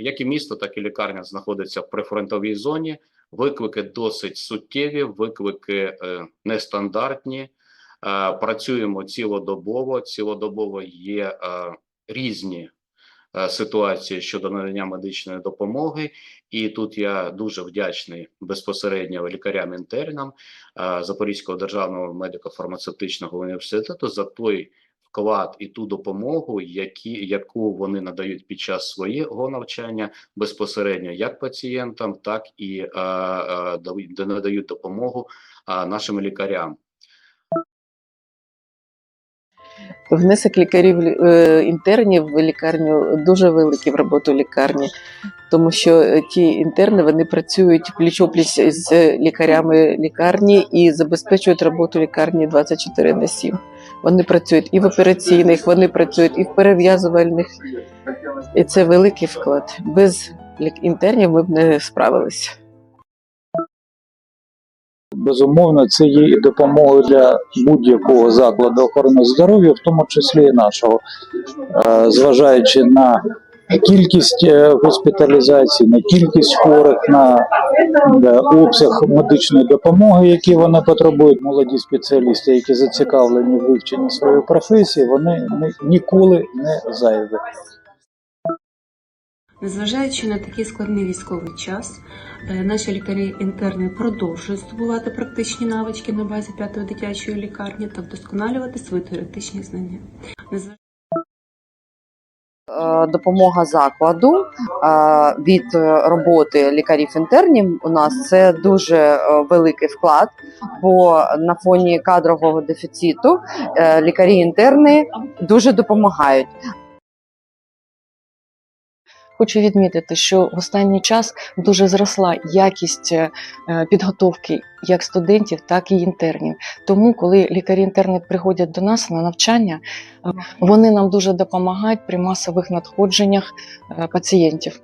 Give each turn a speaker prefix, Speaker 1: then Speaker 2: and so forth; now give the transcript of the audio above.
Speaker 1: як і місто, так і лікарня знаходиться в прифронтовій зоні. Виклики досить суттєві, виклики е, нестандартні. Е, працюємо цілодобово. Цілодобово є е, різні е, ситуації щодо надання медичної допомоги. І тут я дуже вдячний безпосередньо лікарям-інтернам е, Запорізького державного медико-фармацевтичного університету за той вклад і ту допомогу, які, яку вони надають під час свого навчання безпосередньо як пацієнтам, так і е, е, дають- надають допомогу е, нашим лікарям.
Speaker 2: Внесок лікарів е, інтернів в лікарню дуже великий в роботу лікарні, тому що е, ті інтерни вони працюють пліч-опліч з лікарями лікарні і забезпечують роботу лікарні 24 на 7. Вони працюють і в операційних, вони працюють і в перев'язувальних. І це великий вклад. Без інтернів ми б не справилися.
Speaker 3: Безумовно, це є і допомогою для будь-якого закладу охорони здоров'я, в тому числі і нашого, Е, зважаючи на кількість е, госпіталізацій, на кількість хворих, на е, обсяг медичної допомоги, які вони потребують, молоді спеціалісти, які зацікавлені в вивченні своєї професії, вони ні- ніколи не зайві.
Speaker 4: Незважаючи на такий складний військовий час, е, наші лікарі-інтерни продовжують здобувати практичні навички на базі п'ятої дитячої лікарні та вдосконалювати свої теоретичні знання.
Speaker 5: Е, допомога закладу е, від роботи лікарів-інтернів у нас це дуже великий вклад, бо на фоні кадрового дефіциту лікарі-інтерни дуже допомагають.
Speaker 2: Хочу відмітити, що в останній час дуже зросла якість е, підготовки як студентів, так і інтернів. Тому, коли лікарі-інтерни приходять до нас на навчання, е, вони нам дуже допомагають при масових надходженнях е, пацієнтів.